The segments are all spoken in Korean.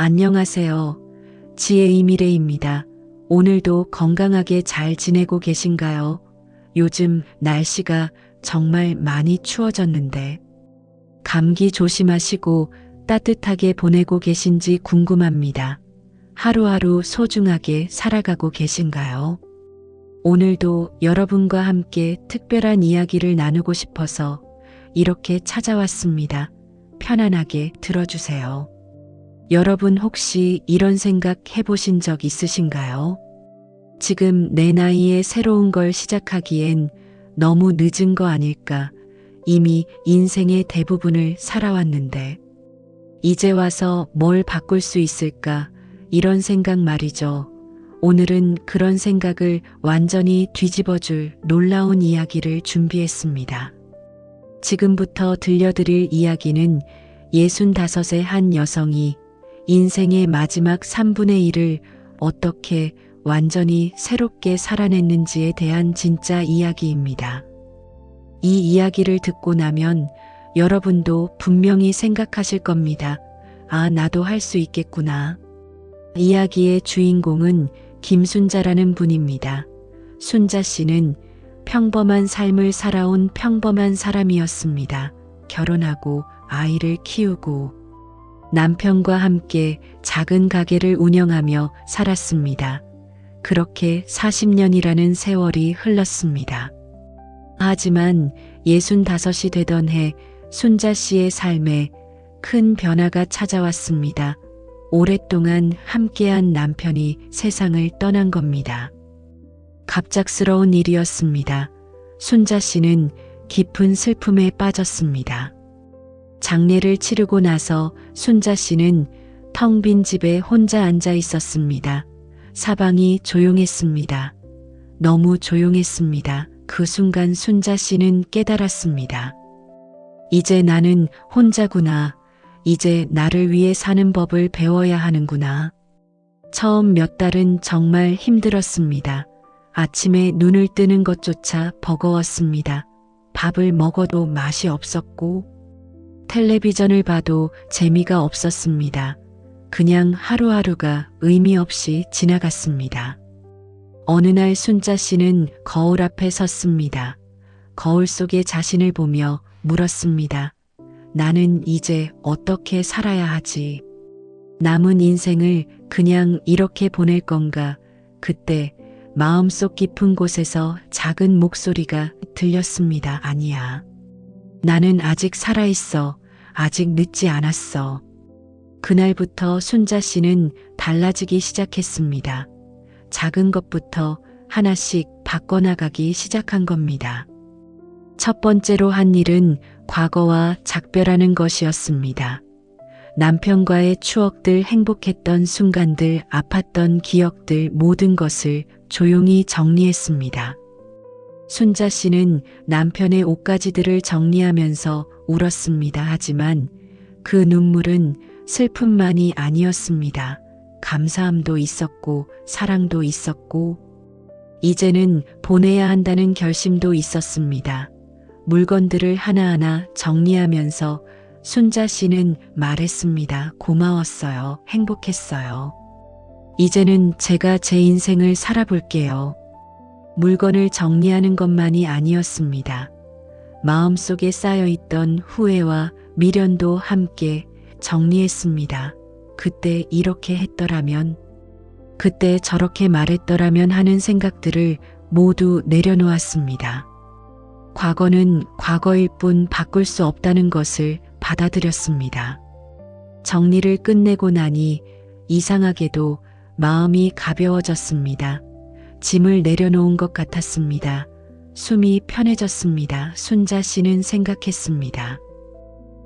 안녕하세요. 지혜의 미래입니다. 오늘도 건강하게 잘 지내고 계신가요? 요즘 날씨가 정말 많이 추워졌는데 감기 조심하시고 따뜻하게 보내고 계신지 궁금합니다. 하루하루 소중하게 살아가고 계신가요? 오늘도 여러분과 함께 특별한 이야기를 나누고 싶어서 이렇게 찾아왔습니다. 편안하게 들어주세요. 여러분 혹시 이런 생각 해보신 적 있으신가요? 지금 내 나이에 새로운 걸 시작하기엔 너무 늦은 거 아닐까? 이미 인생의 대부분을 살아왔는데, 이제 와서 뭘 바꿀 수 있을까? 이런 생각 말이죠. 오늘은 그런 생각을 완전히 뒤집어 줄 놀라운 이야기를 준비했습니다. 지금부터 들려드릴 이야기는 65의 한 여성이 인생의 마지막 3분의 1을 어떻게 완전히 새롭게 살아냈는지에 대한 진짜 이야기입니다. 이 이야기를 듣고 나면 여러분도 분명히 생각하실 겁니다. 아, 나도 할 수 있겠구나. 이야기의 주인공은 김순자라는 분입니다. 순자 씨는 평범한 삶을 살아온 평범한 사람이었습니다. 결혼하고 아이를 키우고 남편과 함께 작은 가게를 운영하며 살았습니다. 그렇게 40년이라는 세월이 흘렀습니다. 하지만 65이 되던 해 순자 씨의 삶에 큰 변화가 찾아왔습니다. 오랫동안 함께한 남편이 세상을 떠난 겁니다. 갑작스러운 일이었습니다. 순자 씨는 깊은 슬픔에 빠졌습니다. 장례를 치르고 나서 순자 씨는 텅 빈 집에 혼자 앉아 있었습니다. 사방이 조용했습니다. 너무 조용했습니다. 그 순간 순자 씨는 깨달았습니다. 이제 나는 혼자구나. 이제 나를 위해 사는 법을 배워야 하는구나. 처음 몇 달은 정말 힘들었습니다. 아침에 눈을 뜨는 것조차 버거웠습니다. 밥을 먹어도 맛이 없었고, 텔레비전을 봐도 재미가 없었습니다. 그냥 하루하루가 의미 없이 지나갔습니다. 어느 날 순자 씨는 거울 앞에 섰습니다. 거울 속의 자신을 보며 물었습니다. 나는 이제 어떻게 살아야 하지? 남은 인생을 그냥 이렇게 보낼 건가? 그때 마음속 깊은 곳에서 작은 목소리가 들렸습니다. 아니야. 나는 아직 살아있어. 아직 늦지 않았어. 그날부터 순자 씨는 달라지기 시작했습니다. 작은 것부터 하나씩 바꿔나가기 시작한 겁니다. 첫 번째로 한 일은 과거와 작별하는 것이었습니다. 남편과의 추억들, 행복했던 순간들, 아팠던 기억들, 모든 것을 조용히 정리했습니다. 순자 씨는 남편의 옷가지들을 정리하면서 울었습니다. 하지만 그 눈물은 슬픔만이 아니었습니다. 감사함도 있었고, 사랑도 있었고, 이제는 보내야 한다는 결심도 있었습니다. 물건들을 하나하나 정리하면서 순자 씨는 말했습니다. 고마웠어요. 행복했어요. 이제는 제가 제 인생을 살아볼게요. 물건을 정리하는 것만이 아니었습니다. 마음속에 쌓여있던 후회와 미련도 함께 정리했습니다. 그때 이렇게 했더라면, 그때 저렇게 말했더라면 하는 생각들을 모두 내려놓았습니다. 과거는 과거일 뿐 바꿀 수 없다는 것을 받아들였습니다. 정리를 끝내고 나니 이상하게도 마음이 가벼워졌습니다. 짐을 내려놓은 것 같았습니다. 숨이 편해졌습니다. 순자 씨는 생각했습니다.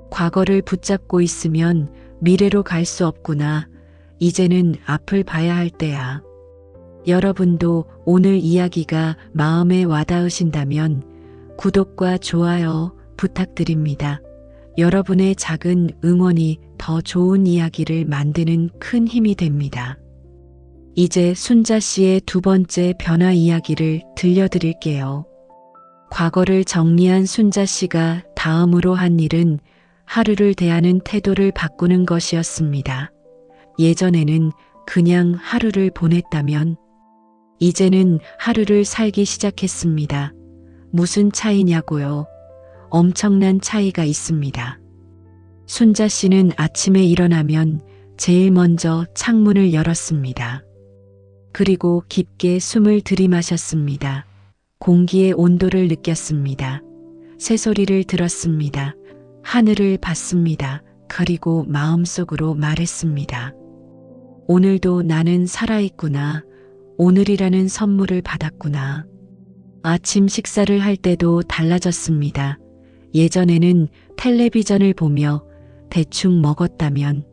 과거를 붙잡고 있으면 미래로 갈 수 없구나. 이제는 앞을 봐야 할 때야. 여러분도 오늘 이야기가 마음에 와닿으신다면 구독과 좋아요 부탁드립니다. 여러분의 작은 응원이 더 좋은 이야기를 만드는 큰 힘이 됩니다. 이제 순자 씨의 두 번째 변화 이야기를 들려드릴게요. 과거를 정리한 순자 씨가 다음으로 한 일은 하루를 대하는 태도를 바꾸는 것이었습니다. 예전에는 그냥 하루를 보냈다면 이제는 하루를 살기 시작했습니다. 무슨 차이냐고요? 엄청난 차이가 있습니다. 순자 씨는 아침에 일어나면 제일 먼저 창문을 열었습니다. 그리고 깊게 숨을 들이마셨습니다. 공기의 온도를 느꼈습니다. 새소리를 들었습니다. 하늘을 봤습니다. 그리고 마음속으로 말했습니다. 오늘도 나는 살아있구나. 오늘이라는 선물을 받았구나. 아침 식사를 할 때도 달라졌습니다. 예전에는 텔레비전을 보며 대충 먹었다면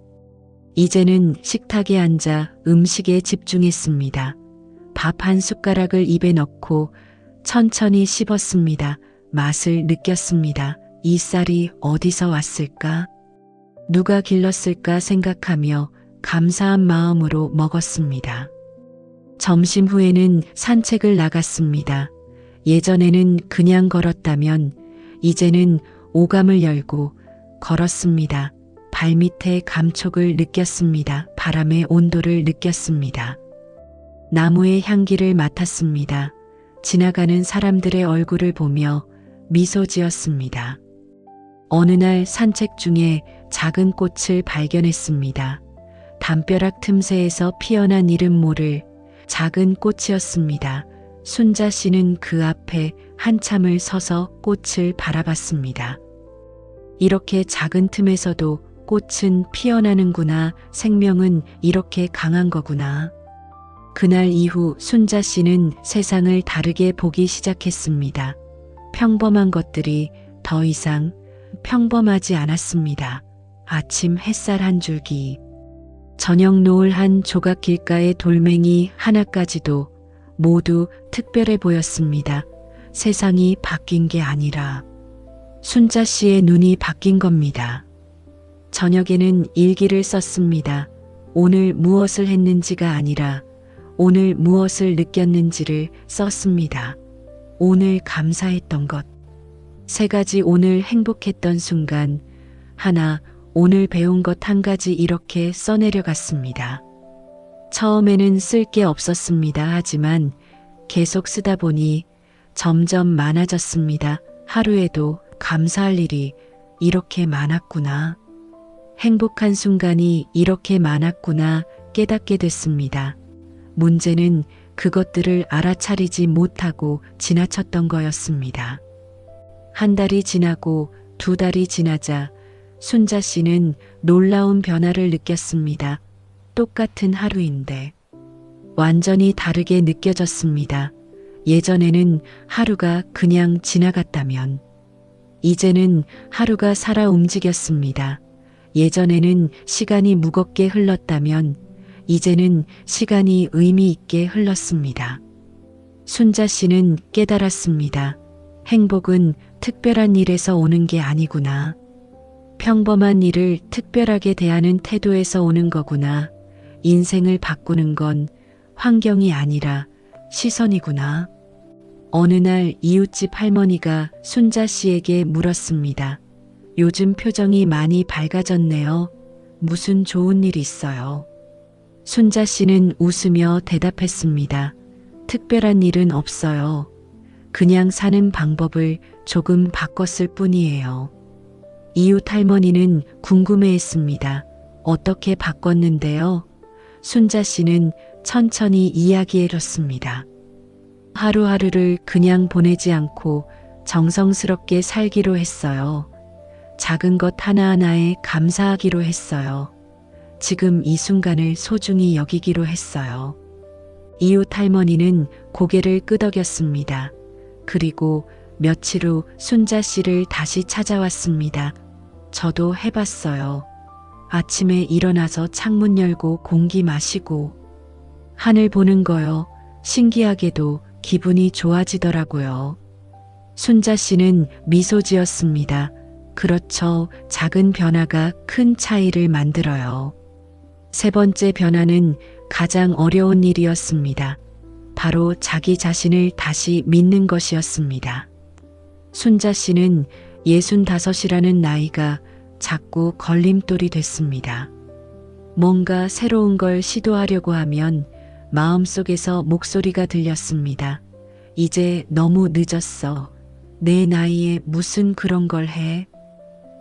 이제는 식탁에 앉아 음식에 집중했습니다. 밥 한 숟가락을 입에 넣고 천천히 씹었습니다. 맛을 느꼈습니다. 이 쌀이 어디서 왔을까? 누가 길렀을까 생각하며 감사한 마음으로 먹었습니다. 점심 후에는 산책을 나갔습니다. 예전에는 그냥 걸었다면 이제는 오감을 열고 걸었습니다. 발밑에 감촉을 느꼈습니다. 바람의 온도를 느꼈습니다. 나무의 향기를 맡았습니다. 지나가는 사람들의 얼굴을 보며 미소 지었습니다. 어느 날 산책 중에 작은 꽃을 발견했습니다. 담벼락 틈새에서 피어난 이름 모를 작은 꽃이었습니다. 순자 씨는 그 앞에 한참을 서서 꽃을 바라봤습니다. 이렇게 작은 틈에서도 꽃은 피어나는구나. 생명은 이렇게 강한 거구나. 그날 이후 순자 씨는 세상을 다르게 보기 시작했습니다. 평범한 것들이 더 이상 평범하지 않았습니다. 아침 햇살 한 줄기, 저녁 노을 한 조각 길가의 돌멩이 하나까지도 모두 특별해 보였습니다. 세상이 바뀐 게 아니라 순자 씨의 눈이 바뀐 겁니다. 저녁에는 일기를 썼습니다. 오늘 무엇을 했는지가 아니라 오늘 무엇을 느꼈는지를 썼습니다. 오늘 감사했던 것. 세 가지 오늘 행복했던 순간. 하나, 오늘 배운 것 한 가지 이렇게 써내려갔습니다. 처음에는 쓸 게 없었습니다. 하지만 계속 쓰다 보니 점점 많아졌습니다. 하루에도 감사할 일이 이렇게 많았구나. 행복한 순간이 이렇게 많았구나 깨닫게 됐습니다. 문제는 그것들을 알아차리지 못하고 지나쳤던 거였습니다. 한 달이 지나고 두 달이 지나자 순자 씨는 놀라운 변화를 느꼈습니다. 똑같은 하루인데 완전히 다르게 느껴졌습니다. 예전에는 하루가 그냥 지나갔다면 이제는 하루가 살아 움직였습니다. 예전에는 시간이 무겁게 흘렀다면 이제는 시간이 의미 있게 흘렀습니다. 순자 씨는 깨달았습니다. 행복은 특별한 일에서 오는 게 아니구나. 평범한 일을 특별하게 대하는 태도에서 오는 거구나. 인생을 바꾸는 건 환경이 아니라 시선이구나. 어느 날 이웃집 할머니가 순자 씨에게 물었습니다. 요즘 표정이 많이 밝아졌네요. 무슨 좋은 일 있어요? 순자 씨는 웃으며 대답했습니다. 특별한 일은 없어요. 그냥 사는 방법을 조금 바꿨을 뿐이에요. 이웃 할머니는 궁금해 했습니다. 어떻게 바꿨는데요? 순자 씨는 천천히 이야기해줬습니다. 하루하루를 그냥 보내지 않고 정성스럽게 살기로 했어요. 작은 것 하나하나에 감사하기로 했어요. 지금 이 순간을 소중히 여기기로 했어요. 이웃 할머니는 고개를 끄덕였습니다. 그리고 며칠 후 순자 씨를 다시 찾아왔습니다. 저도 해봤어요. 아침에 일어나서 창문 열고 공기 마시고 하늘 보는 거요. 신기하게도 기분이 좋아지더라고요. 순자 씨는 미소 지었습니다. 그렇죠. 작은 변화가 큰 차이를 만들어요. 세 번째 변화는 가장 어려운 일이었습니다. 바로 자기 자신을 다시 믿는 것이었습니다. 순자 씨는 65이라는 나이가 자꾸 걸림돌이 됐습니다. 뭔가 새로운 걸 시도하려고 하면 마음속에서 목소리가 들렸습니다. 이제 너무 늦었어. 내 나이에 무슨 그런 걸 해?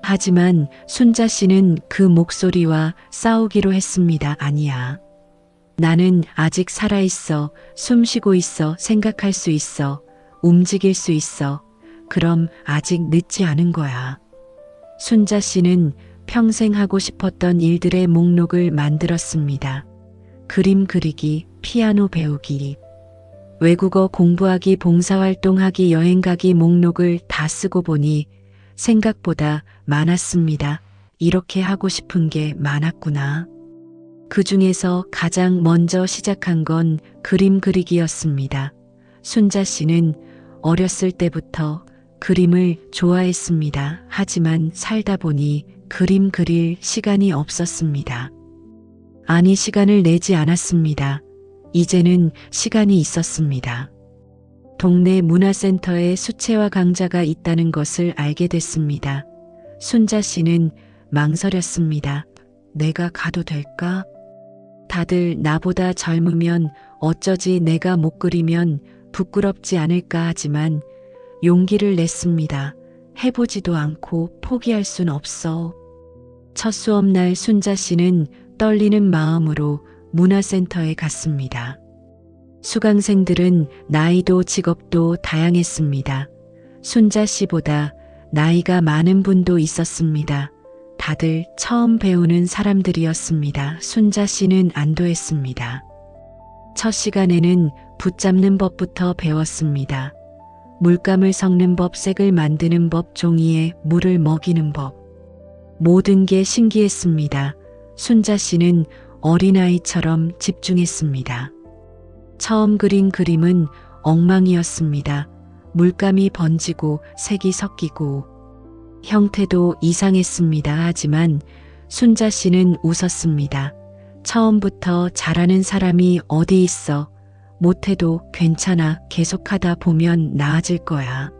하지만 순자 씨는 그 목소리와 싸우기로 했습니다. 아니야. 나는 아직 살아있어, 숨 쉬고 있어, 생각할 수 있어, 움직일 수 있어. 그럼 아직 늦지 않은 거야. 순자 씨는 평생 하고 싶었던 일들의 목록을 만들었습니다. 그림 그리기, 피아노 배우기, 외국어 공부하기, 봉사활동하기, 여행 가기 목록을 다 쓰고 보니 생각보다 많았습니다. 이렇게 하고 싶은 게 많았구나. 그 중에서 가장 먼저 시작한 건 그림 그리기였습니다. 순자 씨는 어렸을 때부터 그림을 좋아했습니다. 하지만 살다 보니 그림 그릴 시간이 없었습니다. 아니, 시간을 내지 않았습니다. 이제는 시간이 있었습니다. 동네 문화센터에 수채화 강좌가 있다는 것을 알게 됐습니다. 순자 씨는 망설였습니다. 내가 가도 될까? 다들 나보다 젊으면 어쩌지 내가 못 그리면 부끄럽지 않을까 하지만 용기를 냈습니다. 해보지도 않고 포기할 순 없어. 첫 수업날 순자 씨는 떨리는 마음으로 문화센터에 갔습니다. 수강생들은 나이도 직업도 다양했습니다. 순자 씨보다 나이가 많은 분도 있었습니다. 다들 처음 배우는 사람들이었습니다. 순자 씨는 안도했습니다. 첫 시간에는 붙잡는 법부터 배웠습니다. 물감을 섞는 법, 색을 만드는 법, 종이에 물을 먹이는 법. 모든 게 신기했습니다. 순자 씨는 어린아이처럼 집중했습니다. 처음 그린 그림은 엉망이었습니다. 물감이 번지고 색이 섞이고 형태도 이상했습니다. 하지만 순자 씨는 웃었습니다. 처음부터 잘하는 사람이 어디 있어. 못해도 괜찮아. 계속하다 보면 나아질 거야.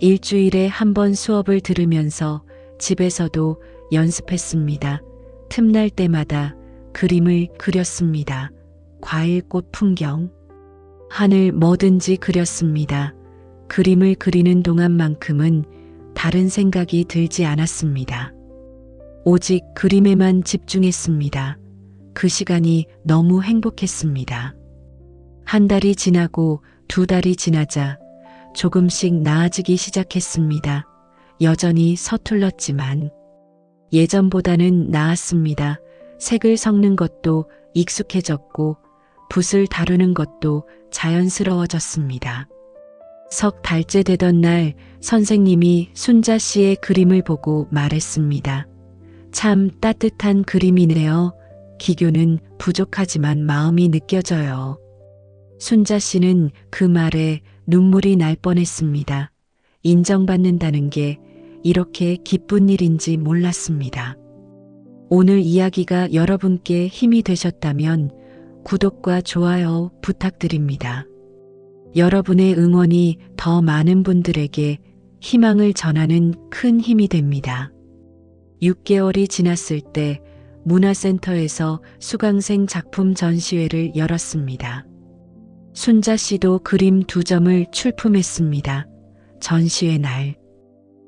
일주일에 한 번 수업을 들으면서 집에서도 연습했습니다. 틈날 때마다 그림을 그렸습니다. 과일, 꽃, 풍경, 하늘 뭐든지 그렸습니다. 그림을 그리는 동안만큼은 다른 생각이 들지 않았습니다. 오직 그림에만 집중했습니다. 그 시간이 너무 행복했습니다. 한 달이 지나고 두 달이 지나자 조금씩 나아지기 시작했습니다. 여전히 서툴렀지만 예전보다는 나았습니다. 색을 섞는 것도 익숙해졌고 붓을 다루는 것도 자연스러워졌습니다. 석 달째 되던 날 선생님이 순자 씨의 그림을 보고 말했습니다. 참 따뜻한 그림이네요. 기교는 부족하지만 마음이 느껴져요. 순자 씨는 그 말에 눈물이 날 뻔했습니다. 인정받는다는 게 이렇게 기쁜 일인지 몰랐습니다. 오늘 이야기가 여러분께 힘이 되셨다면 구독과 좋아요 부탁드립니다. 여러분의 응원이 더 많은 분들에게 희망을 전하는 큰 힘이 됩니다. 6개월이 지났을 때 문화센터에서 수강생 작품 전시회를 열었습니다. 순자 씨도 그림 두 점을 출품했습니다. 전시회 날.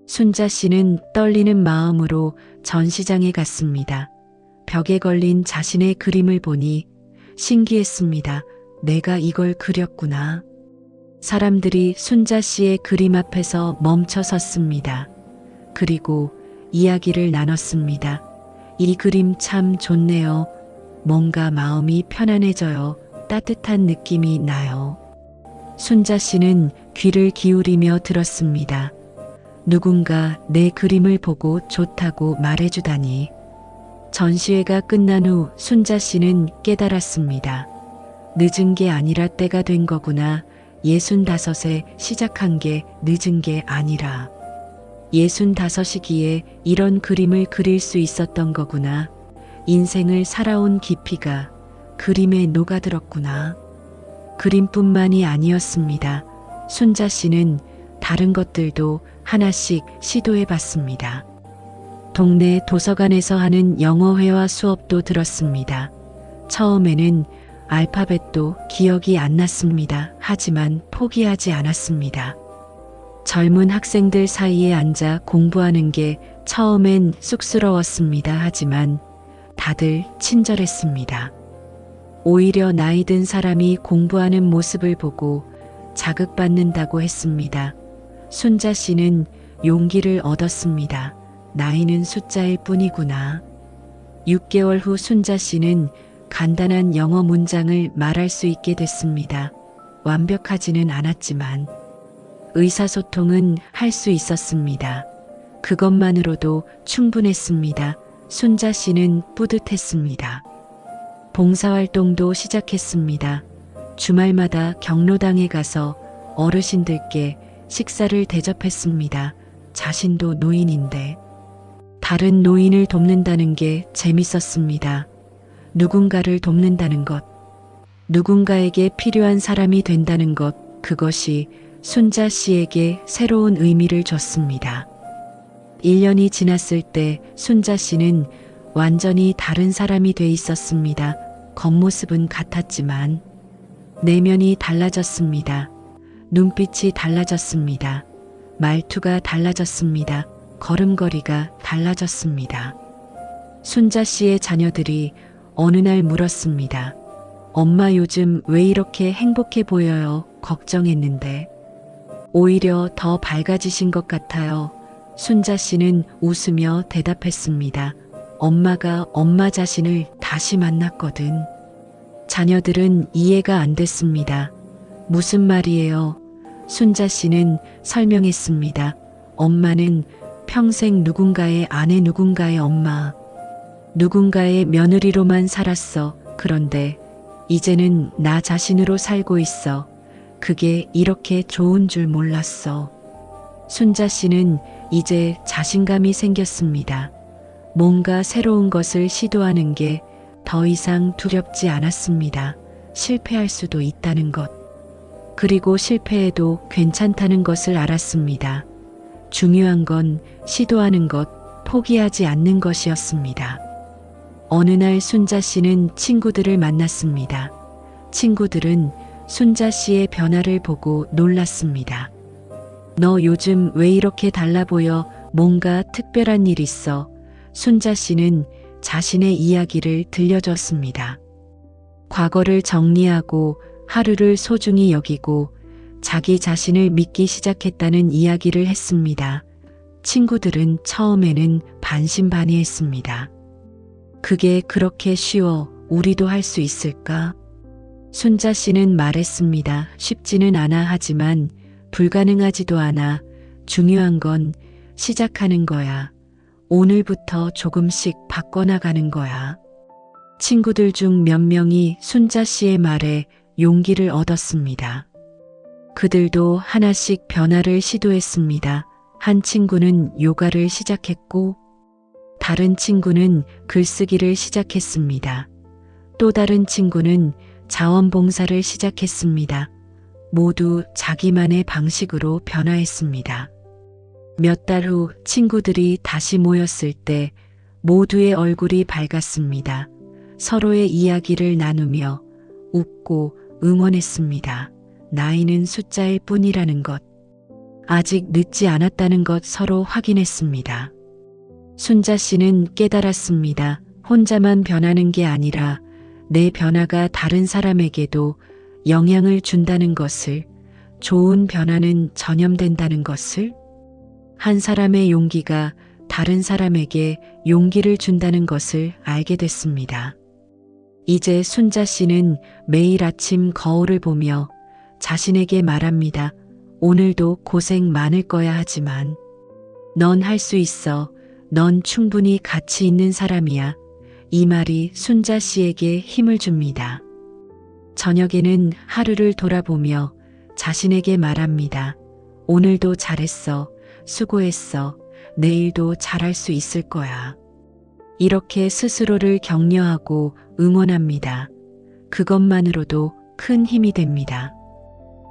순자 씨는 떨리는 마음으로 전시장에 갔습니다. 벽에 걸린 자신의 그림을 보니 신기했습니다. 내가 이걸 그렸구나. 사람들이 순자 씨의 그림 앞에서 멈춰 섰습니다. 그리고 이야기를 나눴습니다. 이 그림 참 좋네요. 뭔가 마음이 편안해져요. 따뜻한 느낌이 나요. 순자 씨는 귀를 기울이며 들었습니다. 누군가 내 그림을 보고 좋다고 말해주다니. 전시회가 끝난 후 순자 씨는 깨달았습니다. 늦은 게 아니라 때가 된 거구나. 예순 다섯에 시작한 게 늦은 게 아니라. 예순 다섯이기에 이런 그림을 그릴 수 있었던 거구나. 인생을 살아온 깊이가 그림에 녹아들었구나. 그림뿐만이 아니었습니다. 순자 씨는 다른 것들도 하나씩 시도해 봤습니다. 동네 도서관에서 하는 영어회화 수업도 들었습니다. 처음에는 알파벳도 기억이 안 났습니다. 하지만 포기하지 않았습니다. 젊은 학생들 사이에 앉아 공부하는 게 처음엔 쑥스러웠습니다. 하지만 다들 친절했습니다. 오히려 나이 든 사람이 공부하는 모습을 보고 자극받는다고 했습니다. 순자 씨는 용기를 얻었습니다. 나이는 숫자일 뿐이구나. 6개월 후 순자 씨는 간단한 영어 문장을 말할 수 있게 됐습니다. 완벽하지는 않았지만 의사소통은 할 수 있었습니다. 그것만으로도 충분했습니다. 순자 씨는 뿌듯했습니다. 봉사활동도 시작했습니다. 주말마다 경로당에 가서 어르신들께 식사를 대접했습니다. 자신도 노인인데 다른 노인을 돕는다는 게 재밌었습니다. 누군가를 돕는다는 것, 누군가에게 필요한 사람이 된다는 것, 그것이 순자 씨에게 새로운 의미를 줬습니다. 1년이 지났을 때 순자 씨는 완전히 다른 사람이 돼 있었습니다. 겉모습은 같았지만 내면이 달라졌습니다. 눈빛이 달라졌습니다. 말투가 달라졌습니다. 걸음걸이가 달라졌습니다. 순자 씨의 자녀들이 어느 날 물었습니다. 엄마 요즘 왜 이렇게 행복해 보여요? 걱정했는데. 오히려 더 밝아지신 것 같아요. 순자 씨는 웃으며 대답했습니다. 엄마가 엄마 자신을 다시 만났거든. 자녀들은 이해가 안 됐습니다. 무슨 말이에요? 순자 씨는 설명했습니다. 엄마는 평생 누군가의 아내 누군가의 엄마, 누군가의 며느리로만 살았어. 그런데 이제는 나 자신으로 살고 있어. 그게 이렇게 좋은 줄 몰랐어. 순자 씨는 이제 자신감이 생겼습니다. 뭔가 새로운 것을 시도하는 게 더 이상 두렵지 않았습니다. 실패할 수도 있다는 것. 그리고 실패해도 괜찮다는 것을 알았습니다. 중요한 건 시도하는 것, 포기하지 않는 것이었습니다. 어느 날 순자 씨는 친구들을 만났습니다. 친구들은 순자 씨의 변화를 보고 놀랐습니다. 너 요즘 왜 이렇게 달라 보여? 뭔가 특별한 일 있어. 순자 씨는 자신의 이야기를 들려줬습니다. 과거를 정리하고 하루를 소중히 여기고 자기 자신을 믿기 시작했다는 이야기를 했습니다. 친구들은 처음에는 반신반의했습니다. 그게 그렇게 쉬워 우리도 할 수 있을까? 순자 씨는 말했습니다. 쉽지는 않아 하지만 불가능하지도 않아. 중요한 건 시작하는 거야. 오늘부터 조금씩 바꿔나가는 거야. 친구들 중 몇 명이 순자 씨의 말에 용기를 얻었습니다. 그들도 하나씩 변화를 시도했습니다. 한 친구는 요가를 시작했고, 다른 친구는 글쓰기를 시작했습니다. 또 다른 친구는 자원봉사를 시작했습니다. 모두 자기만의 방식으로 변화했습니다. 몇 달 후 친구들이 다시 모였을 때 모두의 얼굴이 밝았습니다. 서로의 이야기를 나누며 웃고 응원했습니다. 나이는 숫자일 뿐이라는 것. 아직 늦지 않았다는 것 서로 확인했습니다. 순자 씨는 깨달았습니다. 혼자만 변하는 게 아니라 내 변화가 다른 사람에게도 영향을 준다는 것을, 좋은 변화는 전염된다는 것을, 한 사람의 용기가 다른 사람에게 용기를 준다는 것을 알게 됐습니다. 이제 순자 씨는 매일 아침 거울을 보며 자신에게 말합니다. 오늘도 고생 많을 거야 하지만 넌 할 수 있어. 넌 충분히 가치 있는 사람이야. 이 말이 순자 씨에게 힘을 줍니다. 저녁에는 하루를 돌아보며 자신에게 말합니다. 오늘도 잘했어. 수고했어. 내일도 잘할 수 있을 거야. 이렇게 스스로를 격려하고 응원합니다. 그것만으로도 큰 힘이 됩니다.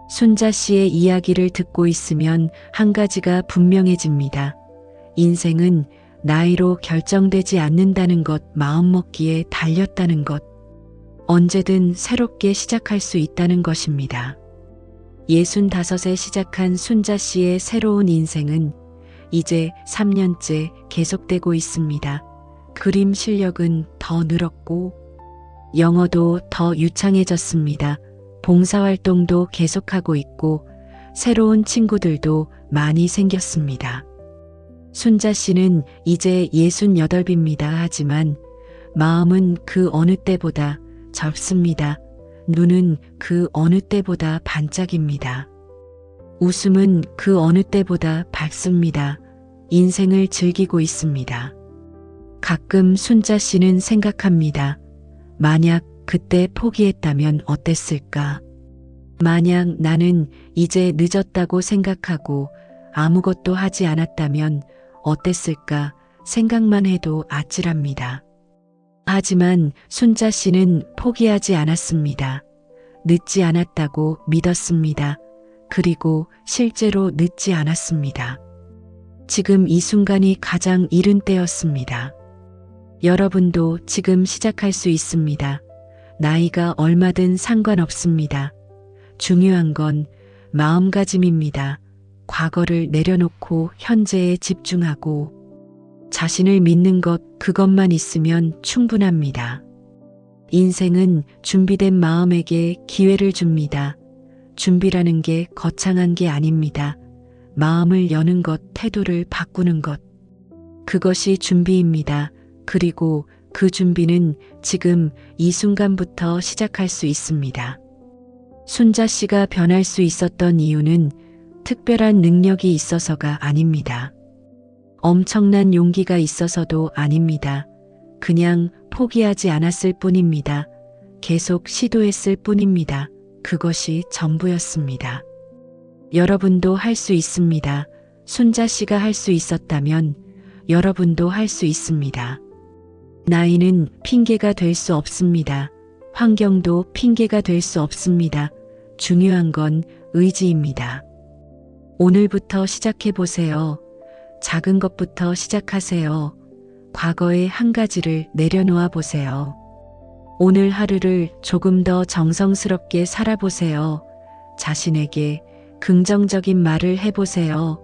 순자 씨의 이야기를 듣고 있으면 한 가지가 분명해집니다. 인생은 나이로 결정되지 않는다는 것, 마음먹기에 달렸다는 것, 언제든 새롭게 시작할 수 있다는 것입니다. 65에 시작한 순자 씨의 새로운 인생은 이제 3년째 계속되고 있습니다. 그림 실력은 더 늘었고, 영어도 더 유창해졌습니다. 봉사활동도 계속하고 있고, 새로운 친구들도 많이 생겼습니다. 순자 씨는 이제 68입니다. 하지만 마음은 그 어느 때보다 젊습니다. 눈은 그 어느 때보다 반짝입니다. 웃음은 그 어느 때보다 밝습니다. 인생을 즐기고 있습니다. 가끔 순자 씨는 생각합니다. 만약 그때 포기했다면 어땠을까? 만약 나는 이제 늦었다고 생각하고 아무것도 하지 않았다면 어땠을까 생각만 해도 아찔합니다. 하지만 순자 씨는 포기하지 않았습니다. 늦지 않았다고 믿었습니다. 그리고 실제로 늦지 않았습니다. 지금 이 순간이 가장 이른 때였습니다. 여러분도 지금 시작할 수 있습니다. 나이가 얼마든 상관없습니다. 중요한 건 마음가짐입니다. 과거를 내려놓고 현재에 집중하고 자신을 믿는 것 그것만 있으면 충분합니다. 인생은 준비된 마음에게 기회를 줍니다. 준비라는 게 거창한 게 아닙니다. 마음을 여는 것, 태도를 바꾸는 것. 그것이 준비입니다. 그리고 그 준비는 지금 이 순간부터 시작할 수 있습니다. 순자 씨가 변할 수 있었던 이유는 특별한 능력이 있어서가 아닙니다. 엄청난 용기가 있어서도 아닙니다. 그냥 포기하지 않았을 뿐입니다. 계속 시도했을 뿐입니다. 그것이 전부였습니다. 여러분도 할 수 있습니다. 순자 씨가 할 수 있었다면 여러분도 할 수 있습니다. 나이는 핑계가 될 수 없습니다. 환경도 핑계가 될 수 없습니다. 중요한 건 의지입니다. 오늘부터 시작해 보세요. 작은 것부터 시작하세요. 과거의 한 가지를 내려놓아 보세요. 오늘 하루를 조금 더 정성스럽게 살아보세요. 자신에게 긍정적인 말을 해보세요.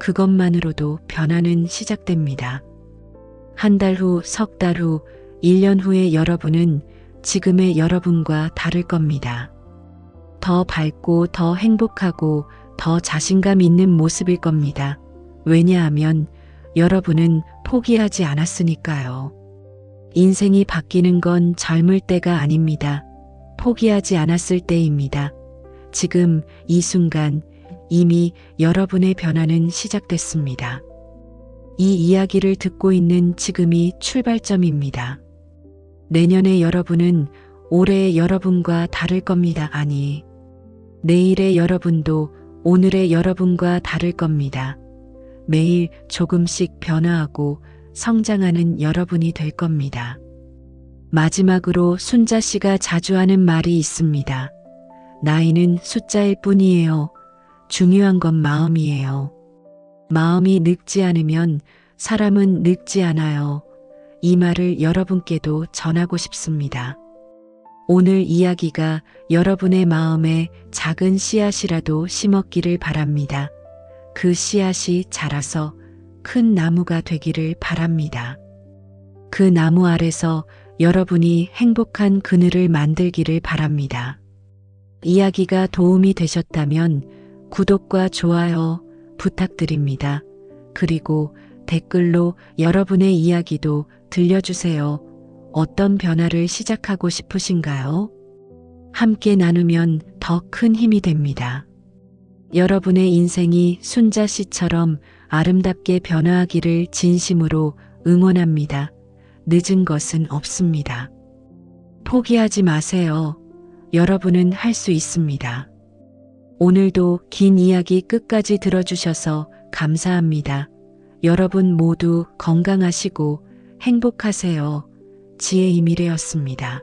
그것만으로도 변화는 시작됩니다. 한 달 후, 석 달 후, 1년 후의 여러분은 지금의 여러분과 다를 겁니다. 더 밝고 더 행복하고 더 자신감 있는 모습일 겁니다. 왜냐하면 여러분은 포기하지 않았으니까요. 인생이 바뀌는 건 젊을 때가 아닙니다. 포기하지 않았을 때입니다. 지금 이 순간 이미 여러분의 변화는 시작됐습니다. 이 이야기를 듣고 있는 지금이 출발점입니다. 내년의 여러분은 올해의 여러분과 다를 겁니다. 아니, 내일의 여러분도 오늘의 여러분과 다를 겁니다. 매일 조금씩 변화하고 성장하는 여러분이 될 겁니다. 마지막으로 순자 씨가 자주 하는 말이 있습니다. 나이는 숫자일 뿐이에요. 중요한 건 마음이에요. 마음이 늙지 않으면 사람은 늙지 않아요. 이 말을 여러분께도 전하고 싶습니다. 오늘 이야기가 여러분의 마음에 작은 씨앗이라도 심었기를 바랍니다. 그 씨앗이 자라서 큰 나무가 되기를 바랍니다. 그 나무 아래서 여러분이 행복한 그늘을 만들기를 바랍니다. 이야기가 도움이 되셨다면 구독과 좋아요 부탁드립니다. 그리고 댓글로 여러분의 이야기도 들려주세요. 어떤 변화를 시작하고 싶으신가요? 함께 나누면 더 큰 힘이 됩니다. 여러분의 인생이 순자 씨처럼 아름답게 변화하기를 진심으로 응원합니다. 늦은 것은 없습니다. 포기하지 마세요. 여러분은 할 수 있습니다. 오늘도 긴 이야기 끝까지 들어주셔서 감사합니다. 여러분 모두 건강하시고 행복하세요. 지혜이미래였습니다.